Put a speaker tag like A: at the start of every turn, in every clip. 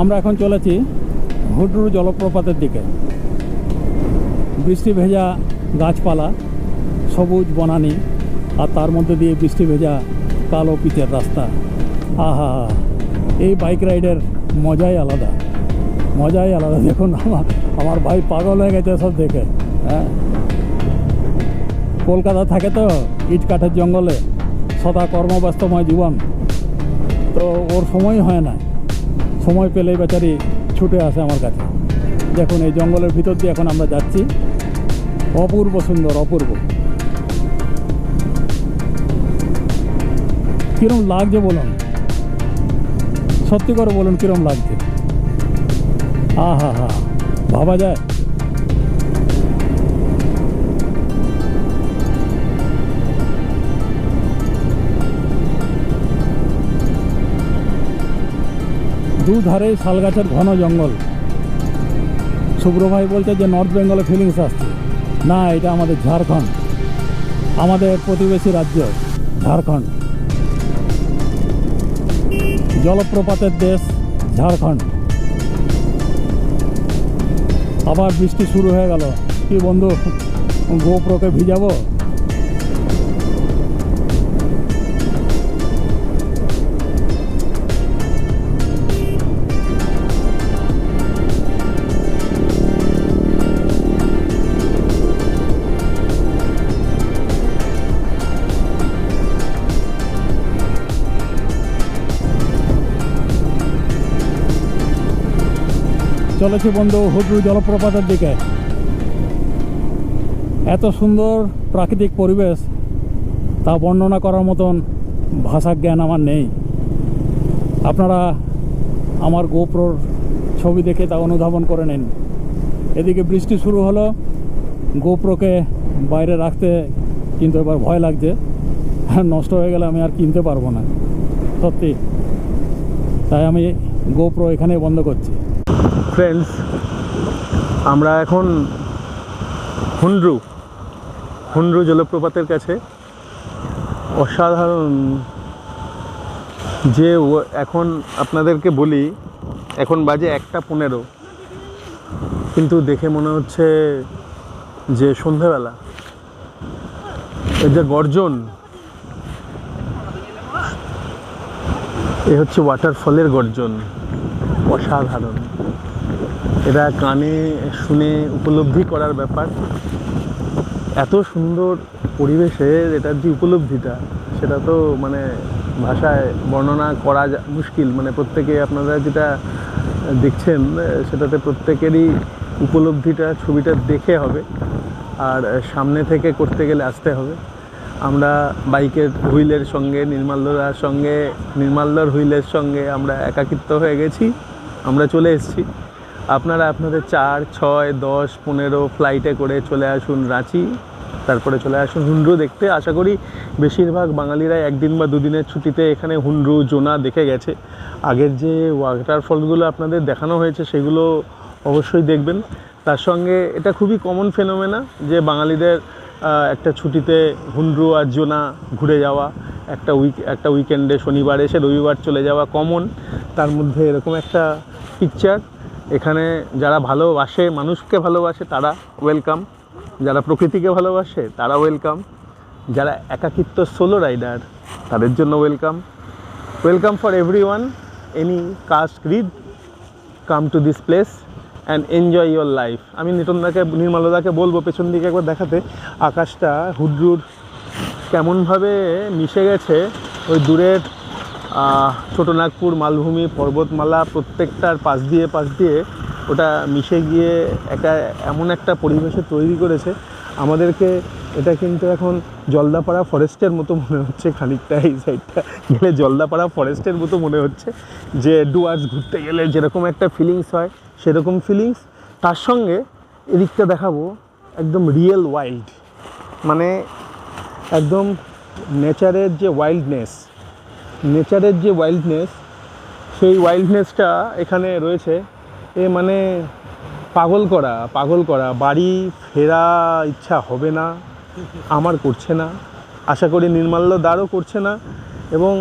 A: আমরা এখন চলেছি হুডরু জলপ্রপাতের দিকে। বৃষ্টি ভেজা গাছপালা, সবুজ বনানি আর তার মধ্যে দিয়ে বৃষ্টি ভেজা কালো পিচের রাস্তা। আহা, এই বাইক রাইডের মজাই আলাদা। মজাই আলাদা। দেখুন, আমার আমার ভাই পাগল হয়ে গেছে সব দেখে। হ্যাঁ? কলকাতা থাকে তো ইট কাঠের জঙ্গলে, সদা কর্মব্যস্তময় জীবন। তো ওর সময় হয় না। সময় পেলেই বেচারি ছুটে আসে আমার কাছে। দেখুন, এই জঙ্গলের ভিতর দিয়ে এখন আমরা যাচ্ছি। অপূর্ব সুন্দর, অপূর্ব। কিরম লাগছে বলুন? সত্যি করে বলুন, কিরম লাগছে? আহা হা ভাবা যায়। দুধারে শাল গাছের ঘন জঙ্গল। শুভ্র ভাই বলছে যে নর্থ বেঙ্গলে ফিলিংস আসছে। না, এটা আমাদের ঝাড়খণ্ড। আমাদের প্রতিবেশী রাজ্য, ঝাড়খণ্ড। জলপ্রপাতের দেশ, ঝাড়খণ্ড। আবার বৃষ্টি শুরু হয়ে গেল। কি বন্ধু, গোপ্রকে ভিজাবো? চলেছি বন্ধু হুডরু জলপ্রপাতের দিকে। এত সুন্দর প্রাকৃতিক পরিবেশ, তা বর্ণনা করার মতন ভাষা জ্ঞান আমার নেই। আপনারা আমার গোপ্রোর ছবি দেখে তা অনুধাবন করে নিন। এদিকে বৃষ্টি শুরু হলো, গোপ্রোকে বাইরে রাখতে কিন্তু এবার ভয় লাগছে। নষ্ট হয়ে গেলে আমি আর কিনতে পারব না, সত্যি। তাই আমি গোপ্রো এখানেই বন্ধ করছি।
B: ফ্রেন্ডস আমরা এখন হুন্ড্রু হুন্ড্রু জলপ্রপাতের কাছে। অসাধারণ। যে এখন আপনাদেরকে বলি, এখন বাজে একটা পনেরো। কিন্তু দেখে মনে হচ্ছে যে সন্ধেবেলা। এর যে গর্জন, এ হচ্ছে ওয়াটারফলের গর্জন। অসাধারণ। এটা কানে শুনে উপলব্ধি করার ব্যাপার। এত সুন্দর পরিবেশের এটার যে উপলব্ধিটা, সেটা তো মানে ভাষায় বর্ণনা করা মুশকিল। মানে প্রত্যেকে আপনারা যেটা দেখছেন সেটাতে প্রত্যেকেরই উপলব্ধিটা, ছবিটা দেখে হবে। আর সামনে থেকে করতে গেলে আসতে হবে। আমরা বাইকের হুইলের সঙ্গে নির্মাল্যরার সঙ্গে, নির্মাল্যর হুইলের সঙ্গে আমরা একাকিত্ব হয়ে গেছি। আমরা চলে এসেছি। আপনারা আপনাদের চার, ছয়, দশ, পনেরো ফ্লাইটে করে চলে আসুন রাঁচি, তারপরে চলে আসুন হুন্ড্রু দেখতে। আশা করি বেশিরভাগ বাঙালিরা একদিন বা দুদিনের ছুটিতে এখানে হুন্ড্রু জোনা দেখে গেছে। আগের যে ওয়াটারফলগুলো আপনাদের দেখানো হয়েছে, সেগুলো অবশ্যই দেখবেন। তার সঙ্গে এটা খুবই কমন ফেনোমেনা যে বাঙালিদের একটা ছুটিতে হুন্ড্রু আর জোনা ঘুরে যাওয়া, একটা উইক একটা উইকেন্ডে শনিবার এসে রবিবার চলে যাওয়া কমন তার মধ্যে এরকম একটা পিকচার এখানে যারা ভালোবাসে, মানুষকে ভালোবাসে, তারা ওয়েলকাম যারা প্রকৃতিকে ভালোবাসে, তারা ওয়েলকাম যারা একাকিত্ব সোলো রাইডার তাদের জন্য welcome welcome for every one any caste creed come to this place and enjoy your life আমি নিতনদাকে নির্মলদাকে বলব, পেছন দিকে একবার দেখাতে। আকাশটা হুড্রুর কেমনভাবে মিশে গেছে, ওই দূরের ছোটনাগপুর মালভূমি, পর্বতমালা প্রত্যেকটার পাশ দিয়ে পাশ দিয়ে ওটা মিশে গিয়ে একটা এমন একটা পরিবেশে তৈরি করেছে। আমাদেরকে এটা কিন্তু এখন জলদাপাড়া ফরেস্টের মতো মনে হচ্ছে খানিকটা, এই সাইডটা গেলে জলদাপাড়া ফরেস্টের মতো মনে হচ্ছে যে ডুয়ার্স ঘুরতে গেলে যেরকম একটা ফিলিংস হয়, সেরকম ফিলিংস তার সঙ্গে এদিকটা দেখাবো, একদম রিয়েল ওয়াইল্ড মানে একদম নেচারের যে ওয়াইল্ডনেস নেচারের যে ওয়াইল্ডনেস সেই ওয়াইল্ডনেসটা এখানে রয়েছে। এ মানে পাগল করা পাগল করা। বাড়ি ফেরা ইচ্ছা হবে না, আমার করছে না। আশা করি নির্মাল্য দ্বারও করছে না। এবং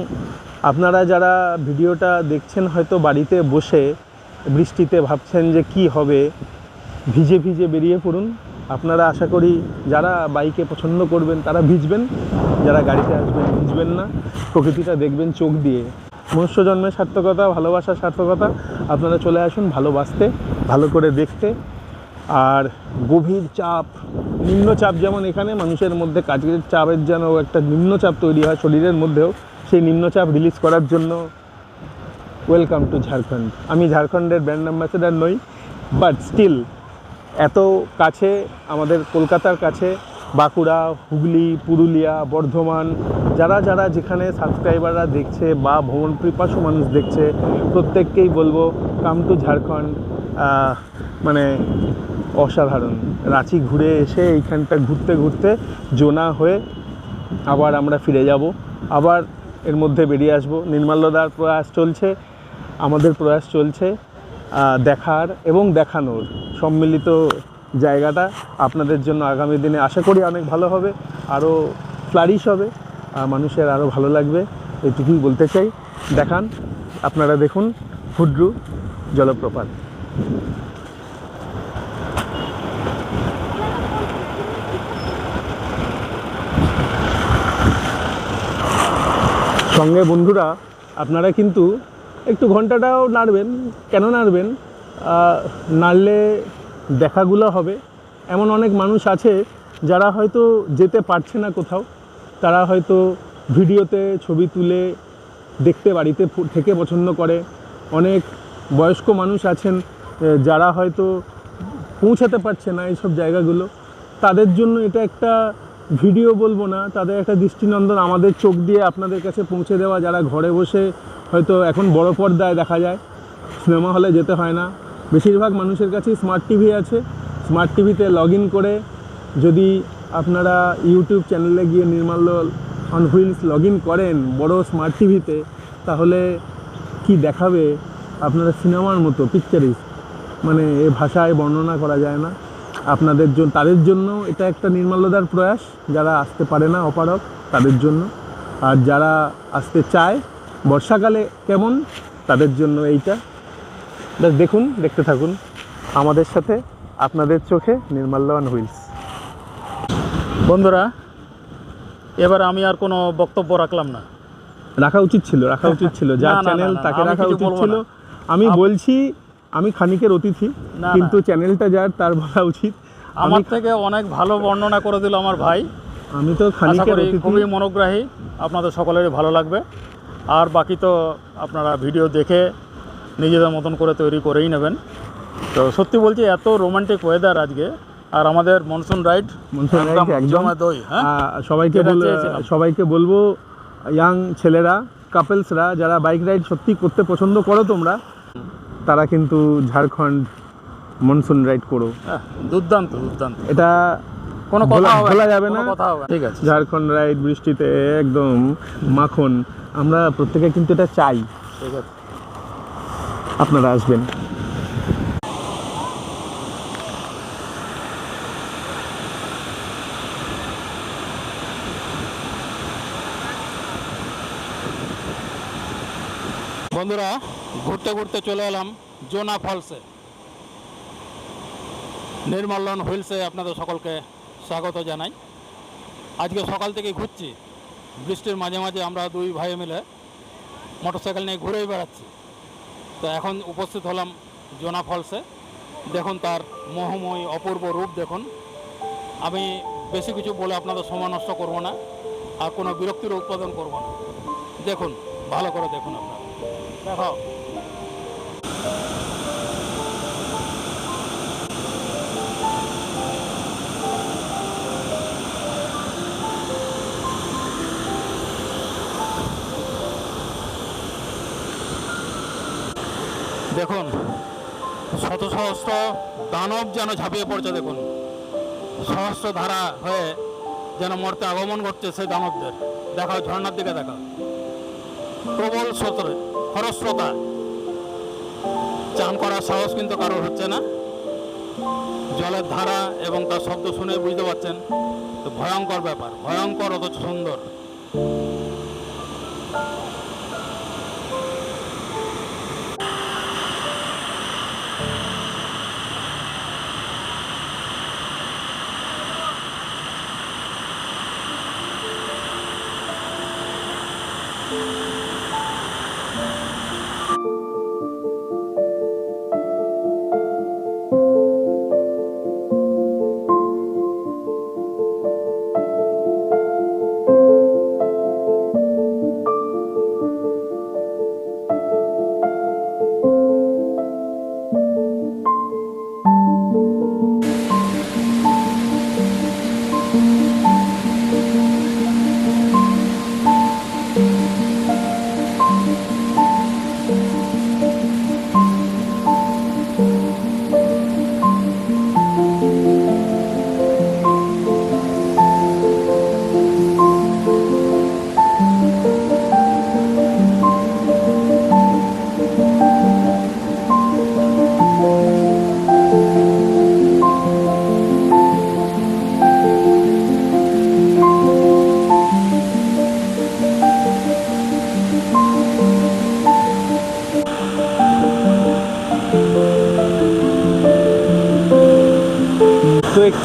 B: আপনারা যারা ভিডিওটা দেখছেন, হয়তো বাড়িতে বসে বৃষ্টিতে ভাবছেন যে কি হবে, ভিজে ভিজে বেরিয়ে পড়ুন। আপনারা আশা করি যারা বাইকে পছন্দ করবেন, তারা ভিজবেন। যারা গাড়িতে আসবেন, ভিজবেন না। প্রকৃতিটা দেখবেন চোখ দিয়ে। মনুষ্য জন্মের সার্থকতা, ভালোবাসার সার্থকতা, আপনারা চলে আসুন ভালোবাসতে, ভালো করে দেখতে। আর গভীর চাপ নিম্নচাপ যেমন এখানে, মানুষের মধ্যে কাজের চাপের যেন একটা নিম্নচাপ তৈরি হয় শরীরের মধ্যেও, সেই নিম্নচাপ রিলিজ করার জন্য ওয়েলকাম টু ঝাড়খণ্ড আমি ঝাড়খণ্ডের ব্র্যান্ড অ্যাম্বাসেডার নই বাট স্টিল এত কাছে আমাদের কলকাতার কাছে, বাঁকুড়া, হুগলি, পুরুলিয়া, বর্ধমান, যারা যারা যেখানে সাবস্ক্রাইবাররা দেখছে বা ভ্রমণ পিপাসু মানুষ দেখছে, প্রত্যেককেই বলব কাম টু ঝাড়খণ্ড মানে অসাধারণ। রাঁচি ঘুরে এসে এইখানটা ঘুরতে ঘুরতে জোনা হয়ে আবার আমরা ফিরে যাব। আবার এর মধ্যে বেরিয়ে আসব। নির্মাল্যদার প্রয়াস চলছে, আমাদের প্রয়াস চলছে। দেখার এবং দেখানোর সম্মিলিত জায়গাটা আপনাদের জন্য আগামী দিনে আশা করি অনেক ভালো হবে, আরও ফ্লারিশ হবে মানুষের আরও ভালো লাগবে, এটুকুই বলতে চাই। দেখান, আপনারা দেখুন, হুড্রু জলপ্রপাত। সঙ্গে বন্ধুরা, আপনারা কিন্তু একটু ঘন্টাটাও নাড়বেন। কেন নাড়বেন? নাড়লে দেখাগুলো হবে। এমন অনেক মানুষ আছে যারা হয়তো যেতে পারছে না কোথাও। তারা হয়তো ভিডিওতে ছবি তুলে দেখতে বাড়িতে থেকে পছন্দ করে। অনেক বয়স্ক মানুষ আছেন যারা হয়তো পৌঁছাতে পারছে না এইসব জায়গাগুলো। তাদের জন্য এটা একটা ভিডিও বলব না। তাদের একটা দৃষ্টিনন্দন আমাদের চোখ দিয়ে আপনাদের কাছে পৌঁছে দেওয়া। যারা ঘরে বসে হয়তো এখন বড় পর্দায় দেখা যায়। সিনেমা হলে যেতে হয় না। বেশিরভাগ মানুষের কাছেই স্মার্ট টিভি আছে। স্মার্ট টিভিতে লগ করে যদি আপনারা ইউটিউব চ্যানেলে গিয়ে নির্মাল্য অন হুইলস লগ করেন বড় স্মার্ট টিভিতে তাহলে কি দেখাবে আপনারা সিনেমার মতো পিকচারিস মানে এ ভাষায় বর্ণনা করা যায় না। আপনাদের জন্য তাদের জন্য এটা একটা নির্মাল্যদার প্রয়াস। যারা আসতে পারে না অপারক তাদের জন্য। আর যারা আসতে চায় বর্ষাকালে কেমন? তাদের জন্য এইটা। দেখুন দেখতে থাকুন। আমাদের সাথে আপনাদের চোখে নির্মাল্যবান হুইলস।
A: বন্ধুরা এবার আমি আর কোনো বক্তব্য রাখলাম না।
B: রাখা উচিত ছিল রাখা উচিত ছিল। যার চ্যানেল তাকে রাখা উচিত ছিল। আমি বলছি আমি খানিকের অতিথি কিন্তু চ্যানেলটা যার তার বলা উচিত।
A: আমার থেকে অনেক ভালো বর্ণনা করে দিল আমার ভাই।
B: আমি তো খানিকের অতিথি।
A: খুবই মনোগ্রাহী। আপনাদের সকলেরই ভালো লাগবে। আর বাকি তো আপনারা ভিডিও দেখে নিজেদের মতন করে তৈরি করেই নেবেন। তো সত্যি বলছি এত রোমান্টিক ওয়েদার আজকে। আর আমাদের মনসুন রাইড
B: একদম।
A: জমা দই হ্যাঁ?
B: সবাইকে। সবাইকে বলব ইয়াং ছেলেরা কাপলসরা যারা বাইক রাইড সত্যি করতে পছন্দ করো তোমরা তারা কিন্তু ঝাড়খণ্ড মনসুন রাইড করো।
A: দুর্দান্ত দুর্দান্ত।
B: এটা
A: কোনো কথা হবে
B: ভোলা যাবে না।
A: কথা হবে ঠিক আছে।
B: ঝাড়খণ্ড রাইড বৃষ্টিতে একদম মাখন। আমরা প্রত্যেকে কিন্তু এটা চাই।
A: ঠিক আছে।
B: আপনারা আসবেন।
A: বন্ধুরা ঘুরতে ঘুরতে চলে এলাম জোনা ফলসে। নির্মলন হুইলসে আপনাদের সকলকে স্বাগত জানাই। আজকে সকাল থেকে ঘুরছি। বৃষ্টির মাঝে মাঝে আমরা দুই ভাই মিলে মোটরসাইকেল নিয়ে ঘুরেই বেড়াচ্ছি। তো এখন উপস্থিত হলাম জোনা ফলসে। দেখুন তার মোহময় অপূর্ব রূপ দেখুন। আমি বেশি কিছু বলে আপনাদের সময় নষ্ট করব না আর কোনো বিরক্তির উৎপাদন করব না। দেখুন, ভালো করে দেখুন আপনারা। দেখাও দেখুন শত সহস্র দানব যেন ঝাঁপিয়ে পড়ছে, দেখুন। সহস্র ধারা হয়ে যেন মর্তে আগমন করছে সেই দানবদের। দেখাও, ঝর্ণার দিকে দেখা প্রবল স্রোতে খরস্রোতা। চান করার সাহস কিন্তু কারোর হচ্ছে না। জলের ধারা এবং তার শব্দ শুনে বুঝতে পারছেন, তো ভয়ঙ্কর ব্যাপার, ভয়ঙ্কর অথচ সুন্দর।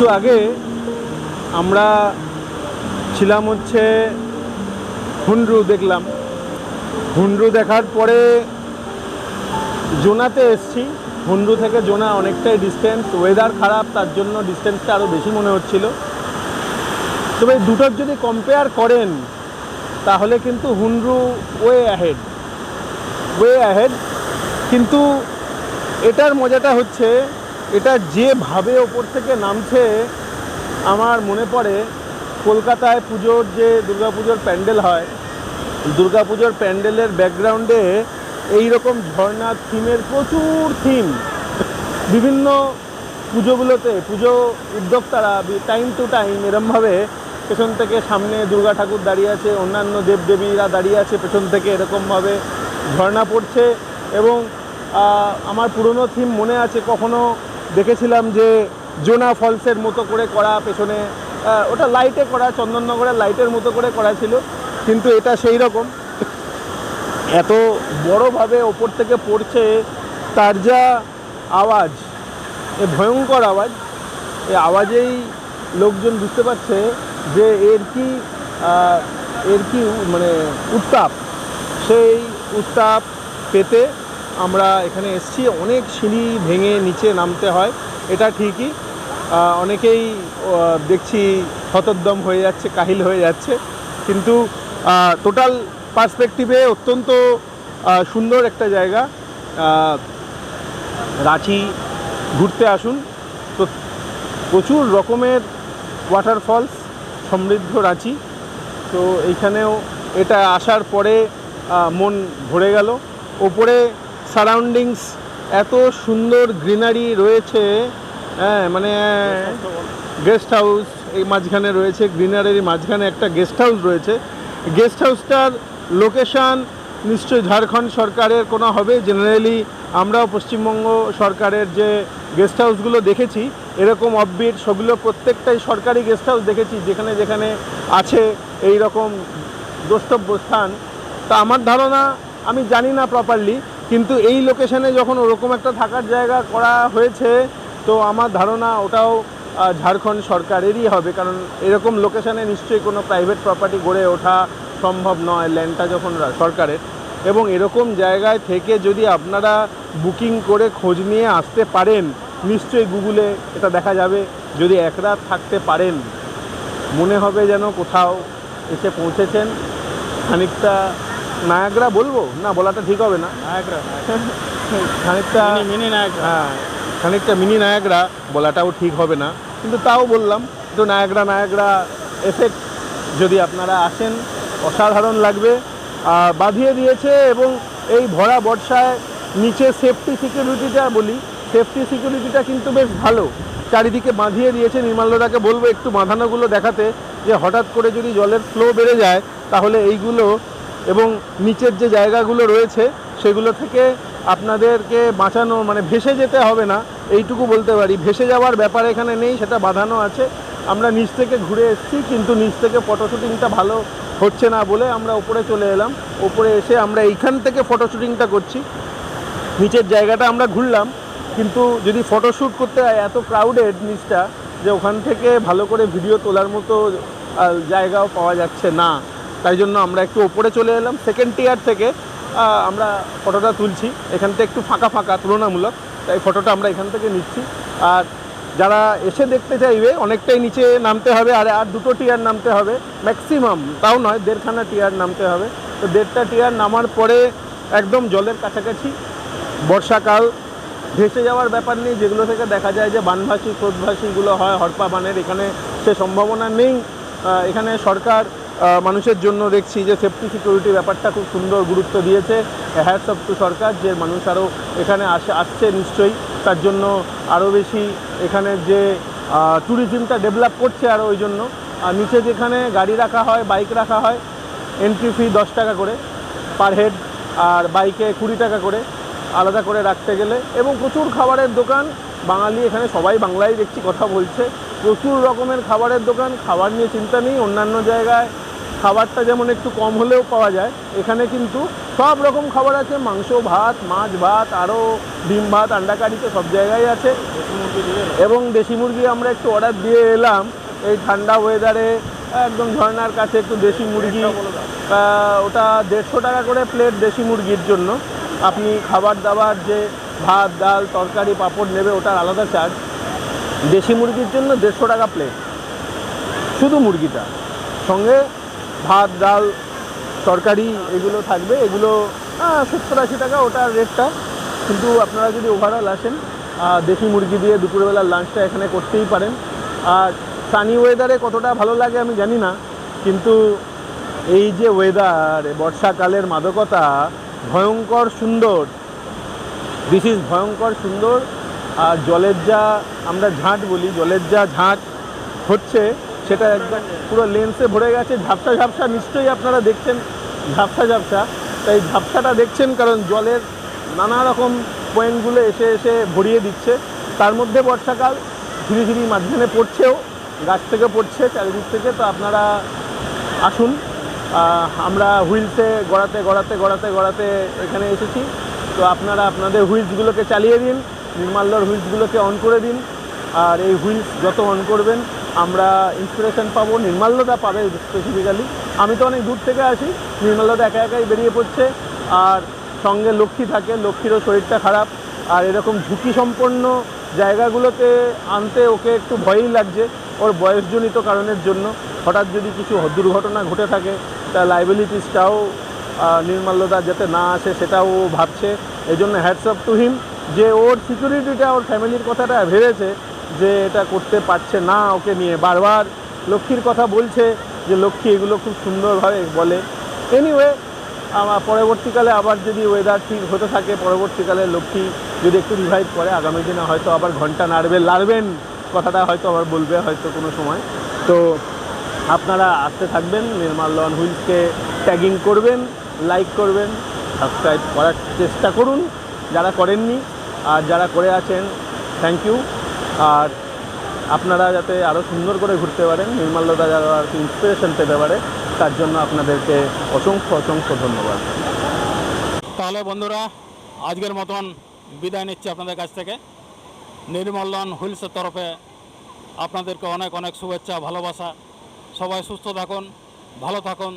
B: একটু আগে আমরা ছিলাম হচ্ছে হুন্ডরু দেখলাম। হুন্ডরু দেখার পরে জোনাতে এসছি। হুন্ডরু থেকে জোনা অনেকটাই ডিস্টেন্স ওয়েদার খারাপ, তার জন্য ডিস্টেন্সটা আরও বেশি মনে হচ্ছিল। তবে দুটোর যদি কম্পেয়ার করেন, তাহলে কিন্তু Hundru way ahead way ahead কিন্তু এটার মজাটা হচ্ছে এটা যেভাবে ওপর থেকে নামছে, আমার মনে পড়ে কলকাতায় পুজোর যে দুর্গাপুজোর প্যান্ডেল হয়, দুর্গাপুজোর প্যান্ডেলের ব্যাকগ্রাউন্ডে এই রকম ঝর্ণা থিমের প্রচুর থিম। বিভিন্ন পুজোগুলোতে, পুজো উদ্যোক্তারা টাইম টু টাইম এরমভাবে পেছন থেকে সামনে দুর্গা ঠাকুর দাঁড়িয়ে আছে, অন্যান্য দেবদেবীরা দাঁড়িয়ে আছে, পেছন থেকে এরকমভাবে ঝর্ণা পড়ছে এবং আমার পুরনো থিম মনে আছে, কখনো দেখেছিলাম যে জোনা ফলসের মতো করে করা পেছনে ওটা লাইটে করা, চন্দননগরের লাইটের মতো করে করা ছিল, কিন্তু এটা সেই রকম। এত বড়োভাবে ওপর থেকে পড়ছে তার যা আওয়াজ, এ ভয়ঙ্কর আওয়াজ। এই আওয়াজেই লোকজন বুঝতে পারছে যে এর কি এর কি মানে উত্তাপ। সেই উত্তাপ পেতে আমরা এখানে এসছি। অনেক সিঁড়ি ভেঙে নিচে নামতে হয়। এটা ঠিকই। অনেকেই দেখছি হতোদ্যম হয়ে যাচ্ছে, কাহিল হয়ে যাচ্ছে। কিন্তু টোটাল পার্সপেক্টিভে অত্যন্ত সুন্দর একটা জায়গা। রাঁচি ঘুরতে আসুন। তো প্রচুর রকমের ওয়াটারফলস সমৃদ্ধ রাঁচি। তো এইখানেও এটা আসার পরে মন ভরে গেল। ওপরে সারাউন্ডিংস, এত সুন্দর গ্রিনারি রয়েছে হ্যাঁ মানে গেস্ট হাউস এই মাঝখানে রয়েছে, গ্রিনারির মাঝখানে একটা গেস্ট হাউস রয়েছে। গেস্ট হাউসটার লোকেশান নিশ্চয়ই ঝাড়খণ্ড সরকারের কোনো হবে। জেনারেলি আমরাও পশ্চিমবঙ্গ সরকারের যে গেস্ট হাউসগুলো দেখেছি, এরকম অফবিট সেগুলো প্রত্যেকটাই সরকারি গেস্ট হাউস দেখেছি, যেখানে যেখানে আছে এই রকম দ্রষ্টব্য স্থান। তা আমার ধারণা, আমি জানি না প্রপারলি কিন্তু এই লোকেশনে যখন ওরকম একটা থাকার জায়গা করা হয়েছে, তো আমার ধারণা ওটাও ঝাড়খণ্ড সরকারেরই হবে। কারণ এরকম লোকেশানে নিশ্চয়ই কোনো প্রাইভেট প্রপার্টি গড়ে ওঠা সম্ভব নয় ল্যান্ডটা যখন সরকারের। এবং এরকম জায়গায় থেকে যদি আপনারা বুকিং করে খোঁজ নিয়ে আসতে পারেন, নিশ্চয়ই গুগলে এটা দেখা যাবে। যদি এক রাত থাকতে পারেন, মনে হবে যেন কোথাও এসে পৌঁছেছেন। খানিকটা নায়াগ্রা বলব? না বলাটা ঠিক হবে না। খানিকটা
A: মিনি নায়ক
B: হ্যাঁ খানিকটা মিনি নায়াগ্রা বলাটাও ঠিক হবে না। কিন্তু তাও বললাম একটু নায়াগ্রা নায়াগ্রা এফেক্ট যদি আপনারা আসেন অসাধারণ লাগবে। আর বাঁধিয়ে দিয়েছে এবং এই ভরা বর্ষায় নিচে সেফটি সিকিউরিটিটা বলি সেফটি সিকিউরিটিটা কিন্তু বেশ ভালো। চারিদিকে বাঁধিয়ে দিয়েছে। নির্মাল্যদাকে বলব একটু বাঁধানোগুলো দেখাতে যে হঠাৎ করে যদি জলের ফ্লো বেড়ে যায় তাহলে এইগুলো এবং নিচের যে জায়গাগুলো রয়েছে, সেগুলো থেকে আপনাদেরকে বাঁচানো মানে ভেসে যেতে হবে না, এইটুকু বলতে পারি। ভেসে যাওয়ার ব্যাপার এখানে নেই, সেটা বাঁধানো আছে। আমরা নিচ থেকে ঘুরে এসেছি, কিন্তু নিচ থেকে ফটো শ্যুটিংটা ভালো হচ্ছে না বলে আমরা উপরে চলে এলাম। উপরে এসে আমরা এইখান থেকে ফটো শ্যুটিংটা করছি। নিচের জায়গাটা আমরা ঘুরলাম, কিন্তু যদি ফটোশ্যুট করতে হয়, এত ক্রাউডেড নিচটা যে ওখান থেকে ভালো করে ভিডিও তোলার মতো জায়গাও পাওয়া যাচ্ছে না। তাই জন্য আমরা একটু ওপরে চলে এলাম। সেকেন্ড টিয়ার থেকে আমরা ফটোটা তুলছি। এখান থেকে একটু ফাঁকা ফাঁকা, তুলনামূলক। তাই ফটোটা আমরা এখান থেকে নিচ্ছি। আর যারা এসে দেখতে চাইবে, অনেকটাই নিচে নামতে হবে, আর আর দুটো টিয়ার নামতে হবে। ম্যাক্সিমাম তাও নয়, দেড়খানা টিয়ার নামতে হবে। তো দেড়টা টিয়ার নামার পরে একদম জলের কাছাকাছি, বর্ষাকাল, ভেসে যাওয়ার ব্যাপার নেই, যেগুলো থেকে দেখা যায় যে বানভাসী স্রোতভাসীগুলো হয়, হরপা বানের, এখানে সে সম্ভাবনা নেই। এখানে সরকার মানুষের জন্য দেখছি যে সেফটি সিকিউরিটি ব্যাপারটা খুব সুন্দর গুরুত্ব দিয়েছে। হ্যাটস অফ টু সরকার, যে মানুষ আরও এখানে আসে, আসছে নিশ্চয়ই। তার জন্য আরও বেশি এখানে যে ট্যুরিজমটা ডেভেলপ করছে আরও ওই জন্য। আর নিচে যেখানে গাড়ি রাখা হয় বাইক রাখা হয় এন্ট্রি ফি দশ টাকা করে পার হেড আর বাইকে কুড়ি টাকা করে আলাদা করে রাখতে গেলে। এবং প্রচুর খাবারের দোকান, বাঙালি এখানে সবাই বাংলায় দেখছি কথা বলছে। প্রচুর রকমের খাবারের দোকান, খাবার নিয়ে চিন্তা নেই, অন্যান্য জায়গায় খাবারটা যেমন একটু কম হলেও পাওয়া যায়, এখানে কিন্তু সব রকম খাবার আছে, মাংস, ভাত, মাছ, ভাত আরও ডিম, ভাত আন্ডা কারি তো সব জায়গায় আছে। এবং দেশি মুরগি আমরা একটু অর্ডার দিয়ে এলাম, এই ঠান্ডা ওয়েদারে একদম ঝর্নার কাছে একটু দেশি মুরগি ওটা দেড়শো টাকা করে প্লেট দেশি মুরগির জন্য। আপনি খাবার দাবার যে ভাত, ডাল, তরকারি, পাঁপড় নেবে, ওটার আলাদা চার্জ দেশি মুরগির জন্য দেড়শো টাকা প্লেট শুধু মুরগিটা। সঙ্গে ভাত, ডাল, তরকারি এগুলো থাকবে। এগুলো সত্তর আশি টাকা ওটার রেটটা কিন্তু আপনারা যদি ওভারঅল আসেন দেশি মুরগি দিয়ে দুপুরবেলার লাঞ্চটা এখানে করতেই পারেন। আর সানি ওয়েদারে কতটা ভালো লাগে আমি জানি না। কিন্তু এই যে ওয়েদার বর্ষাকালের মাদকতা, ভয়ঙ্কর সুন্দর। দিস ইজ ভয়ঙ্কর সুন্দর। আর জলের যা, আমরা ঝাঁট বলি, জলের যা ঝাঁট হচ্ছে সেটা একদম পুরো লেন্সে ভরে গেছে। ঝাপসা ঝাপসা, নিশ্চয়ই আপনারা দেখছেন। ঝাপসা ঝাপসা। তাই ঝাপসাটা দেখছেন কারণ জলের নানা রকম পয়েন্টগুলো এসে এসে ভরিয়ে দিচ্ছে। তার মধ্যে বর্ষাকাল ধীরে ধীরে মাঝখানে পড়ছেও, গাছ থেকে পড়ছে চারিদিক থেকে। তো আপনারা আসুন। আমরা হুইলসে গড়াতে গড়াতে গড়াতে গড়াতে এখানে এসেছি। তো আপনারা আপনাদের হুইলসগুলোকে চালিয়ে দিন। নির্মাল্যর হুইলসগুলোকে অন করে দিন। আর এই হুইলস যত অন করবেন আমরা ইন্সপিরেশন পাবো, নির্মাল্যতা পাবে স্পেসিফিক্যালি আমি তো অনেক দূর থেকে আসি নির্মাল্যতা একা একাই বেরিয়ে পড়ছে। আর সঙ্গে লক্ষ্মী থাকে, লক্ষ্মীরও শরীরটা খারাপ। আর এরকম ঝুঁকি সম্পন্ন জায়গাগুলোতে আনতে ওকে একটু ভয়ই লাগছে, ওর বয়সজনিত কারণের জন্য। হঠাৎ যদি কিছু দুর্ঘটনা ঘটে থাকে তা লাইবিলিটিসটাও নির্মাল্যতা যাতে না আসে সেটাও ভাবছে। এই জন্য হ্যাটস অফ টু হিম যে ওর সিকিউরিটিটা ওর ফ্যামিলির কথাটা ভেবেছে যে এটা করতে পারছে না ওকে নিয়ে। বারবার লক্ষ্মীর কথা বলছে যে, লক্ষ্মী, এগুলো খুব সুন্দরভাবে বলে। এনিওয়ে আমার পরবর্তীকালে আবার যদি ওয়েদার ঠিক হতে থাকে, পরবর্তীকালে লক্ষ্মী যদি একটু রিভাইভ করে, আগামী দিনে হয়তো আবার ঘণ্টা নাড়বে লাড়বেন কথাটা হয়তো আবার বলবে হয়তো কোনো সময়। তো আপনারা আসতে থাকবেন, নির্মাল লন হুইলসকে ট্যাগিং করবেন লাইক করবেন সাবস্ক্রাইব করার চেষ্টা করুন। যারা করেননি, আর যারা করে আছেন থ্যাংক ইউ আর আপনারা যাতে আরও সুন্দর করে ঘুরতে পারেন নির্মাল্যতা যারা আর কি ইন্সপিরেশন পেতে পারে, তার জন্য আপনাদেরকে অসংখ্য অসংখ্য ধন্যবাদ।
A: তাহলে বন্ধুরা, আজকের মতন বিদায় নিচ্ছি আপনাদের কাছ থেকে। নির্মলন হুইলসের তরফে আপনাদেরকে অনেক অনেক শুভেচ্ছা, ভালোবাসা। সবাই সুস্থ থাকুন, ভালো থাকুন।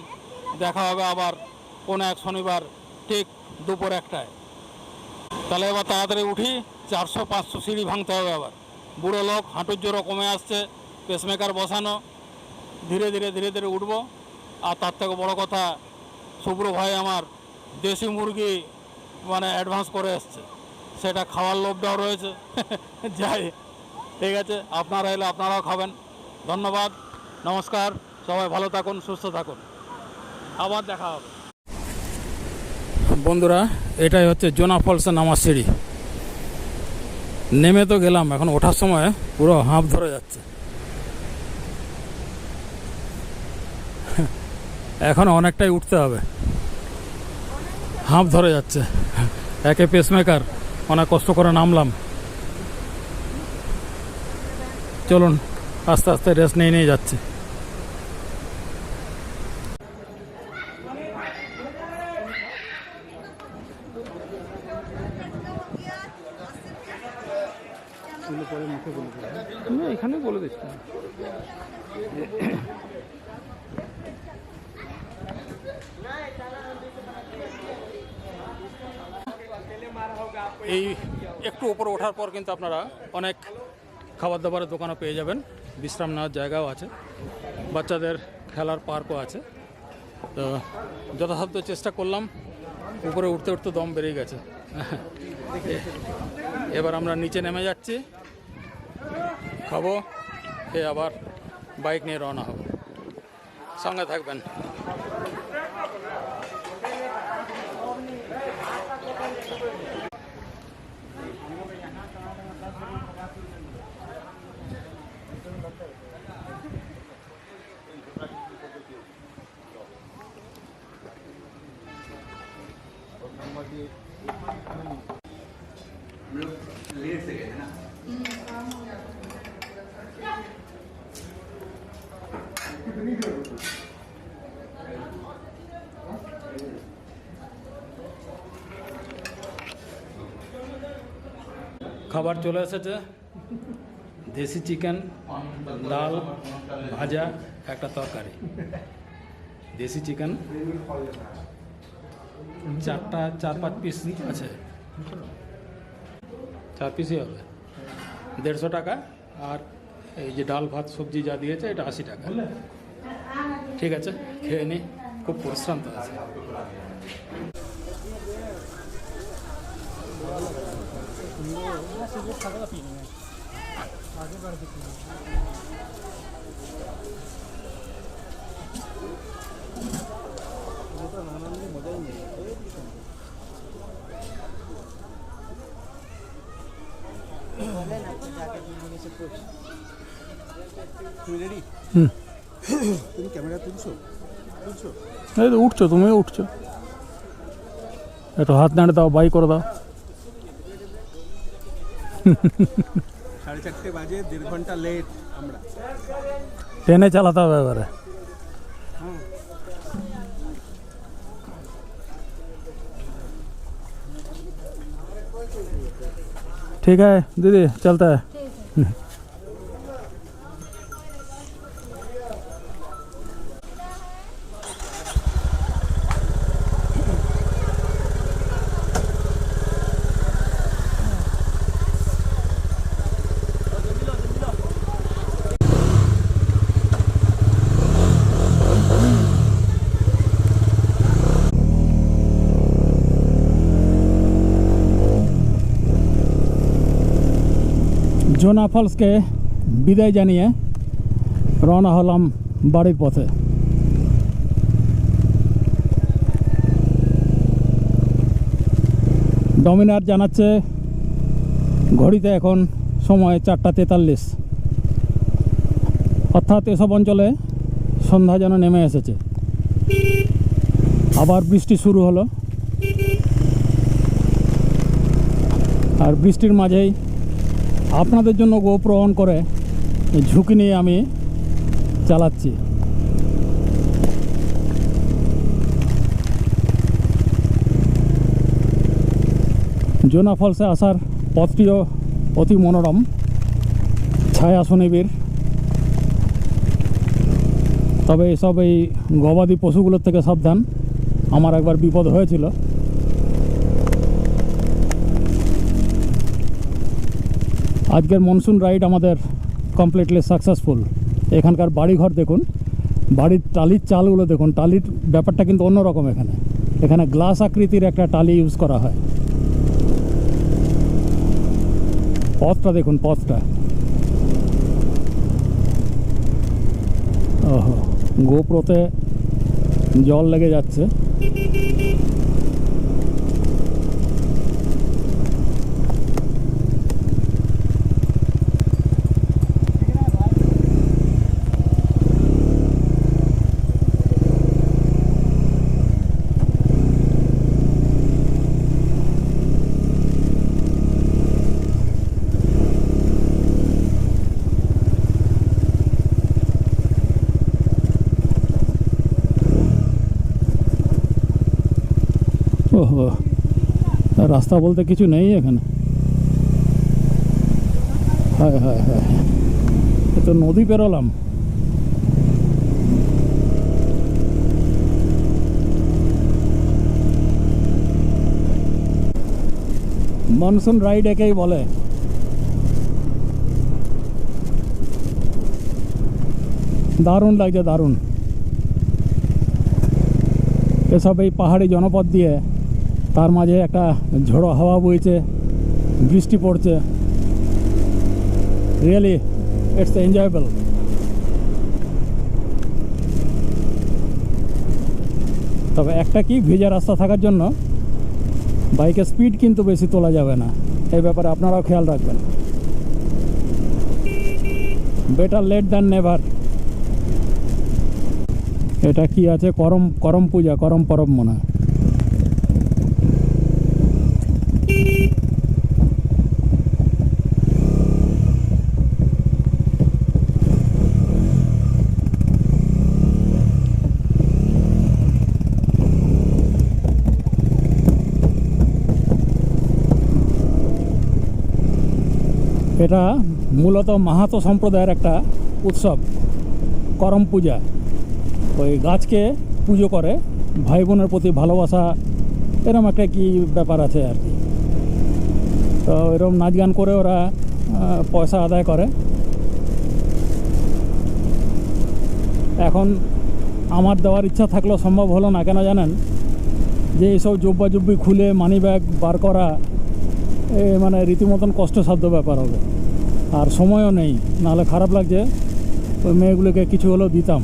A: দেখা হবে আবার কোনো এক শনিবার ঠিক দুপুর একটায়। তাহলে এবার তাড়াতাড়ি উঠি, চারশো পাঁচশো সিঁড়ি ভাঙতে হবে আবার। বুড়ো লোক হাঁটুর জোরও কমে আসছে পেসমেকার বসানো, ধীরে ধীরে ধীরে ধীরে উঠব। আর তার থেকে বড় কথা শুভ্র ভাই আমার দেশি মুরগি মানে অ্যাডভান্স করে এসছে। সেটা খাওয়ার লোভটাও রয়েছে। যাই, ঠিক আছে, আপনারা এলে আপনারাও খাবেন। ধন্যবাদ, নমস্কার, সবাই ভালো থাকুন, সুস্থ থাকুন। আবার দেখা হবে। বন্ধুরা, এটাই হচ্ছে জোনা ফলসের নামার সিঁড়ি। নেমে তো গেলাম, এখন ওঠার সময় পুরো হাঁপ ধরে যাচ্ছে। এখন অনেকটাই উঠতে হবে। হাঁপ ধরে যাচ্ছে। একে পেসমেকার অনেক কষ্ট করে নামলাম। চলুন, আস্তে আস্তে রেস্ট নিয়ে নিয়ে যাচ্ছি। এই একটু উপরে ওঠার পর কিন্তু আপনারা অনেক খাবার দাবারের দোকানও পেয়ে যাবেন। বিশ্রাম নেওয়ার জায়গাও আছে। বাচ্চাদের খেলার পার্কও আছে। তো যথাসাধ্য চেষ্টা করলাম। উপরে উঠতে উঠতে দম বেরিয়ে গেছে। এবার আমরা নিচে নেমে যাচ্ছি। খাব, খেয়ে আবার বাইক নিয়ে রওনা হব। সঙ্গে থাকবেন। খাবার চলে এসেছে দেশি চিকেন ডাল ভাজা একটা তরকারি দেশি চিকেন চারটা চার পাঁচ পিস আছে চার পিসই হবে দেড়শো টাকা আর এই যে ডাল ভাত সবজি যা দিয়েছে এটা আশি টাকা ঠিক আছে খেয়ে নি খুব পরিশ্রান্ত আছে
C: তুমি রেডি
A: হুম।
C: তুমি ক্যামেরা তুলছো তুলছো
A: এই তো উঠছো তুমিও উঠছো একটু হাত নাড়ে দাও বাই করে দাও
C: সাড়ে চারটে বাজে দেড় ঘণ্টা লেট আমরা
A: ট্রেনে চালাতে হবে এবারে ठीक है दीदी चलता है। জোনা ফলসকে বিদায় জানিয়ে রওনা হলাম বাড়ির পথে। ডমিনার জানাচ্ছে, ঘড়িতে এখন সময় চারটা তেতাল্লিশ। অর্থাৎ এসব অঞ্চলে সন্ধ্যা যেন নেমে এসেছে। আবার বৃষ্টি শুরু হলো। আর বৃষ্টির মাঝেই আপনাদের জন্য গোপ্রো অন করে ঝুঁকি নিয়ে আমি চালাচ্ছি। জোনা ফলসে আসার পথটিও অতি মনোরম। ছায়া সুনিবির তবে এসব এই গবাদি পশুগুলোর থেকে সাবধান। আমার একবার বিপদ হয়েছিল। আজকের মনসুন রাইড আমাদের কমপ্লিটলি সাকসেসফুল এখানকার বাড়িঘর দেখুন, বাড়ির টালির চালগুলো দেখুন, টালির ব্যাপারটা কিন্তু অন্যরকম এখানে। এখানে গ্লাস আকৃতির একটা টালি ইউজ করা হয়। পথটা দেখুন, পথটা। ওহো, গোপ্রোতে জল লেগে যাচ্ছে ওহো রাস্তা বলতে কিছু নেই এখানে। হয় হয় হয়। এ নদী পেরোলাম। মনসুন রাইড একেই বলে। দারুণ লাগছে, দারুণ। এসব এই পাহাড়ি জনপদ দিয়ে তার মাঝে একটা ঝোড়ো হাওয়া বইছে, বৃষ্টি পড়ছে। রিয়েলি ইটস এনজয়েবল তবে একটা কি, ভেজা রাস্তা থাকার জন্য বাইকের স্পিড কিন্তু বেশি তোলা যাবে না। এই ব্যাপারে আপনারাও খেয়াল রাখবেন। বেটার লেট দ্যান নেভার এটা কি আছে? করম করম পূজা, করম পরব মনে হয়। এটা মূলত মাহাতো সম্প্রদায়ের একটা উৎসব, করম পূজা। ওই গাছকে পুজো করে ভাই বোনের প্রতি ভালোবাসা, এরম একটা কি ব্যাপার আছে আর কি। তো এরকম নাচ গান করে ওরা পয়সা আদায় করে। এখন আমার দেওয়ার ইচ্ছা থাকলেও সম্ভব হলো না, কেন জানেন? যে এইসব জব্বা জব্বি খুলে মানি ব্যাগ বার করা মানে রীতিমতন কষ্টসাধ্য ব্যাপার হবে। আর সময়ও নেই। নাহলে খারাপ লাগছে। ওই মেয়েগুলোকে কিছু হলেও দিতাম।